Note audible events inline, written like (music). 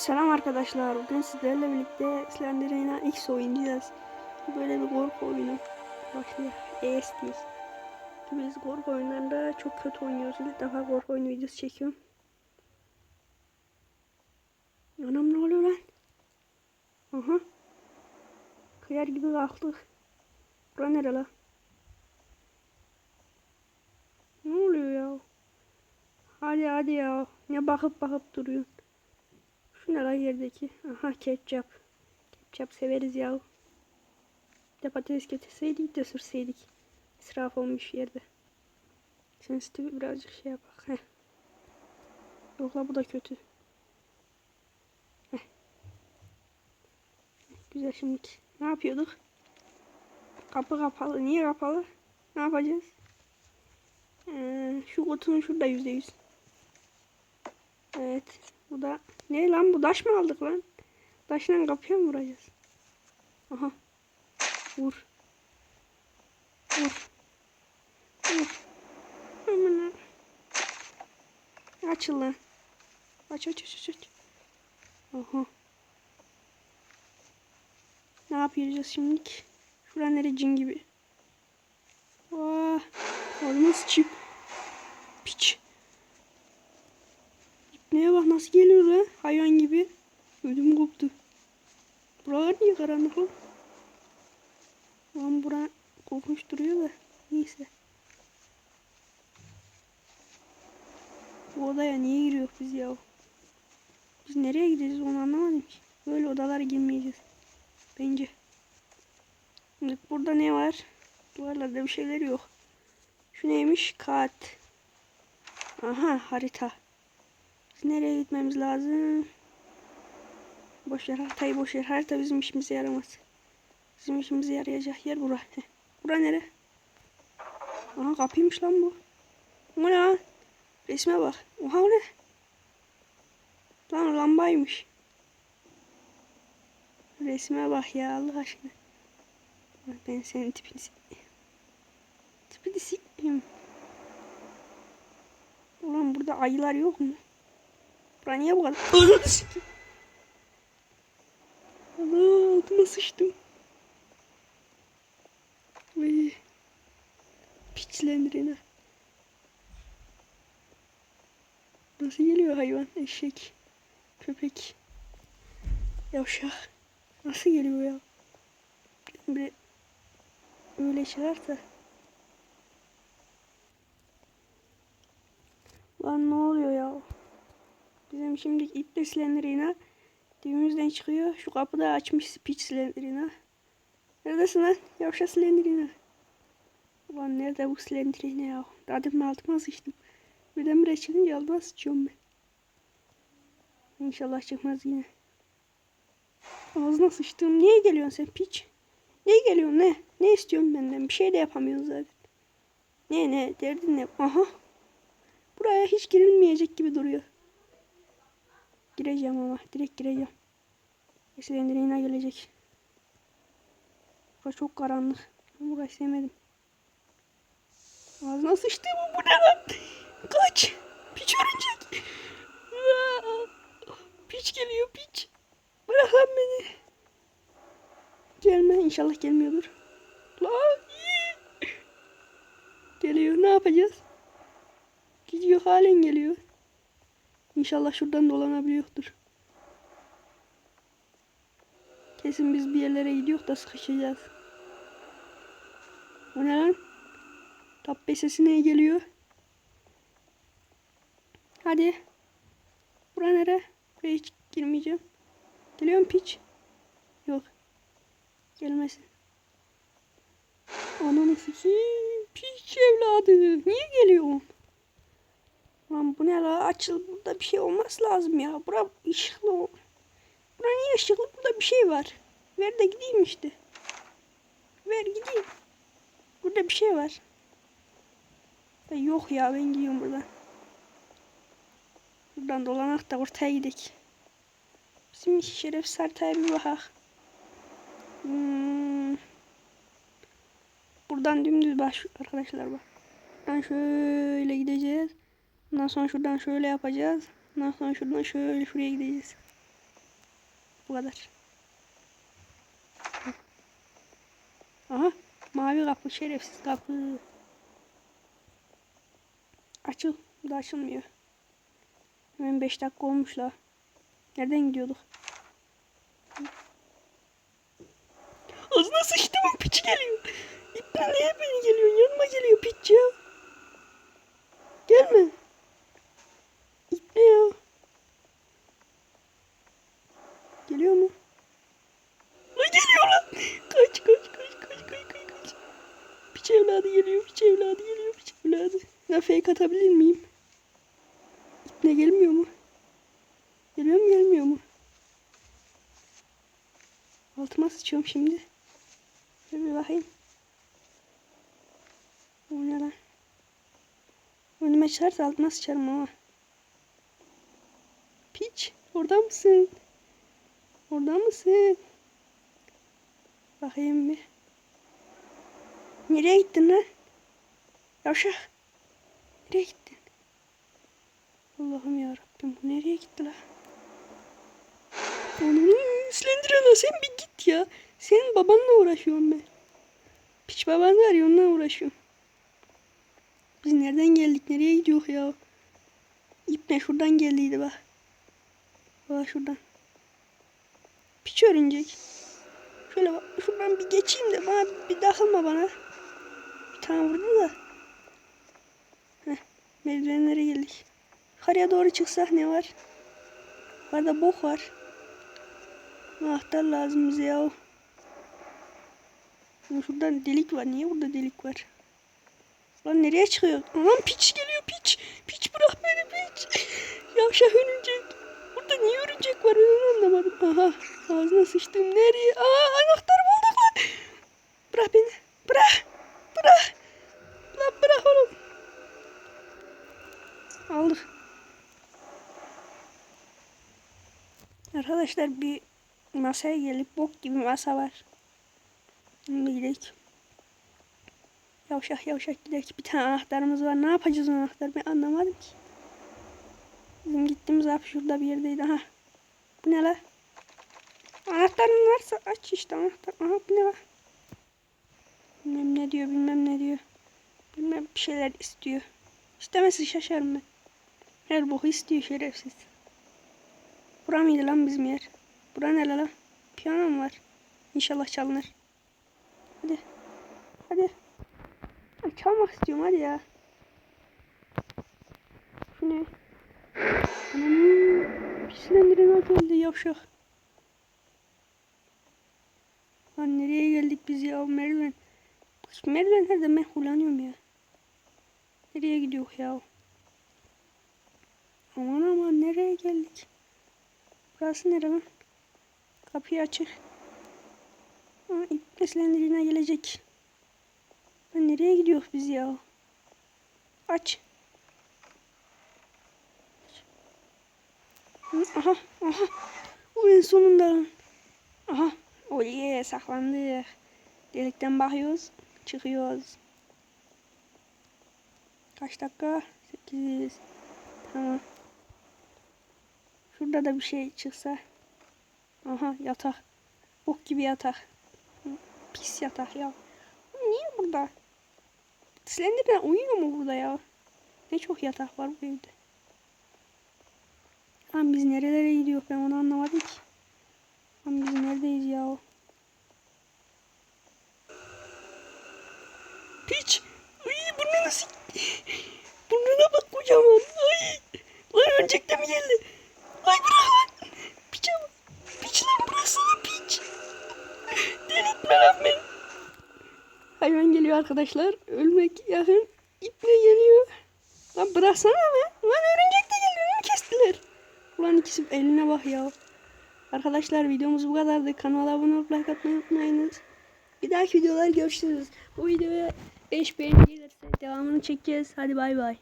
Selam arkadaşlar. Bugün sizlerle birlikte Slenderman'a X oynayacağız. Böyle bir korku oyunu. Başlıyor. ES. Biz korku oyunlarında çok kötü oynuyoruz. İlk defa korku oyunu videosu çekiyorum. Anam ne oluyor lan? Aha. Kıyar gibi kalktık. Bura nere la? Ne oluyor ya? Hadi hadi ya. Ne bakıp bakıp duruyorsun? Ne lan yerdeki? Aha ketçap. Ketçap severiz ya. Bir de patates getirseydik de sürseydik. İsraf olmuş yerde. Sensitif birazcık şey yapak. Heh. Yok bu da kötü. Heh. Güzel şimdi. Ne yapıyorduk? Kapı kapalı. Niye kapalı? Ne yapacağız? Ee, şu kutunun şurada yüzde yüz. Evet. Bu da ne lan bu taş mı aldık lan? Taşla kapıya mı vuracağız? Aha. Vur. Vur. Vur. Aman. Açıl lan. Aç aç aç aç. Aha. Ne yapacağız şimdi? Şura nere cin gibi. Vah. Ağzıma sıçayım. Piç. Neye bak nasıl geliyor lan? Hayvan gibi. Ödüm koptu. Buralar niye karanlık lan? Lan bura korkunç duruyor da. Neyse. Bu odaya niye giriyor biz ya? Biz nereye gideceğiz onu anlamadım ki. Böyle odalara girmeyeceğiz. Bence. Şimdi burada ne var? Duvarlarda bir şeyler yok. Şu neymiş? Kağıt. Aha harita. Biz nereye gitmemiz lazım? Boş yer haritayı boş yer. Harita bizim işimize yaramaz. Bizim işimize yarayacak yer bura. Heh. Bura nere? Aha kapıymış lan bu. Bu ne lan? Resme bak. Oha o ne? Lan lambaymış. Resme bak ya Allah aşkına. Ben senin tipini. Tipini sikeyim. Ulan burada ayılar yok mu? Bura niye bu kadar? Ananı (laughs) sikeyim. Allah altıma sıçtım. Uy. Piçlendirene. Nasıl geliyor hayvan? Eşek. Köpek. Yavşak. Nasıl geliyor ya? Bir öyle çıkarsa. Lan ne oluyor ya? Bizim şimdi iple silendirine dibimizden çıkıyor. Şu kapıda açmış piç silendirine. Neredesin lan? Yavşa silendirine. Ulan nerede bu silendirine ya? Daha demin altıma sıçtım. Birdenbire çıkınca altıma sıçıyorum ben. İnşallah çıkmaz yine. Ağzına sıçtım. Niye geliyorsun sen piç? Niye geliyorsun ne? Ne istiyorsun benden? Bir şey de yapamıyorsun zaten. Ne ne? Derdin ne? Aha. Buraya hiç girilmeyecek gibi duruyor. Gireceğim ama. Direkt gireceğim. Silendirine gelecek. Burası çok karanlık. Ben burayı sevmedim. Ağzına sıçtı bu. Bu ne? Kaç. Piç örümcek. Piç geliyor piç. Bırak lan beni. Gelme. İnşallah gelmiyordur. Lan. Geliyor. Ne yapacağız? Gidiyor halen geliyor. İnşallah şuradan dolanabiliyordur. Kesin biz bir yerlere gidiyor da sıkışacağız. O ne lan? Tappe sesi neye geliyor? Hadi. Bura nere? Buraya hiç girmeyeceğim. Geliyor mu piç? Yok. Gelmesin. Ananı sikeyim. Piç evladı. Niye geliyorsun? Lan bu ne la? Açıl burada bir şey olması lazım ya. Bura ışıklı. ol- Bura niye ışıklı? Burada bir şey var. Ver de gideyim işte. Ver gideyim. Burada bir şey var. Da yok ya ben gidiyorum buradan. Buradan dolanak da ortaya gidelim. Bizim şeref haritaya bir bakak. Hmm. Buradan dümdüz baş arkadaşlar bak. Buradan şöyle gideceğiz. Ondan sonra şuradan şöyle yapacağız. Ondan sonra şuradan şöyle şuraya gideceğiz. Bu kadar. Aha. Mavi kapı. Şerefsiz kapı. Açıl. Bu da açılmıyor. Hemen 5 dakika olmuş la. Nereden gidiyorduk? Ağzına sıçtımın piç geliyor. İpten niye beni geliyor? Yanıma geliyor piç ya. Gelme. İp ne ya? Geliyor mu? Ay geliyor lan. Kaç kaç kaç kaç kaç kaç kaç. Piç evladı geliyor. Piç evladı geliyor. Piç evladı. Ben fake atabilir miyim? İp ne gelmiyor mu? Geliyor mu gelmiyor mu? Altıma sıçıyorum şimdi. Şöyle bir bakayım. O ne lan? Önüme çıkarsa altıma sıçarım ama. Piç orada mısın? Orada mısın? Bakayım bir. Nereye gittin lan? Yavşak. Nereye gittin? Allah'ım ya Rabbim bu nereye gitti la? Onu Slenderman'a sen bir git ya. Senin babanla uğraşıyorum ben. Piç baban var ya onunla uğraşıyorum. Biz nereden geldik? Nereye gidiyor ya? İp ne? Şuradan geldiydi bak. Bak şuradan. Piç örümcek. Şöyle bak. Şuradan bir geçeyim de bana bir takılma bana. Bir tane vurdu da. Merdivenlere geldik. Yukarıya doğru çıksak ne var? Yukarıda bok var. Anahtar lazım bize ya. Lan Şuradan delik var. Niye burada delik var? Lan nereye çıkıyor? Aman piç geliyor piç. Piç bırak beni piç. Yavşak örümcek. Burada niye örümcek var ben anlamadım. Aha ağzına sıçtım. Nereye? Aa anahtar bulduk lan. Bırak beni. Bırak. Bırak. Lan bırak oğlum. Aldık. Arkadaşlar bir masaya gelip bok gibi masa var. Gidelim. Yavşak yavşak gidelim. Bir tane anahtarımız var. Ne yapacağız anahtar? Ben anlamadım ki. Bizim gittiğimiz hap şurada bir yerdeydi. Aha. Bu ne la? Anahtarın varsa aç işte anahtar. Aha bu ne la? Bilmem ne diyor bilmem ne diyor. Bilmem bir şeyler istiyor. İstemesi şaşarım ben. Her boku istiyor şerefsiz. Bura mıydı lan bizim yer? Bura ne la? Piyano mu var? İnşallah çalınır. Hadi. Hadi. Ay, çalmak istiyorum hadi ya. Şu ne? Anam. Pislendirene geldi yavşak. Lan nereye geldik biz ya merdiven. Merdivenlerde ben kullanıyorum ya. Nereye gidiyor ya? Aman aman nereye geldik? Burası nere lan? Kapıyı açık. Aa, ip beslendirine gelecek. Lan nereye gidiyor biz ya? Aç. Aha, aha. O en sonunda. Aha. Oley saklandık. Delikten bakıyoruz. Çıkıyoruz. Kaç dakika? 8. Tamam. Şurada da bir şey çıksa. Aha yatak. Bok gibi yatak. Pis yatak ya. Niye burada? Slenderman uyuyor mu burada ya? Ne çok yatak var bu evde. Lan biz nerelere gidiyor ben onu anlamadım ki. Lan biz neredeyiz ya? Arkadaşlar. Ölmek yakın. İple geliyor. Lan bıraksana be. Lan örümcek de geldi. Önümü kestiler. Ulan ikisi eline bak ya. Arkadaşlar videomuz bu kadardı. Kanala abone olup like atmayı unutmayınız. Bir dahaki videolar görüşürüz. Bu videoya 5 beğeni gelirse devamını çekeceğiz. Hadi bay bay.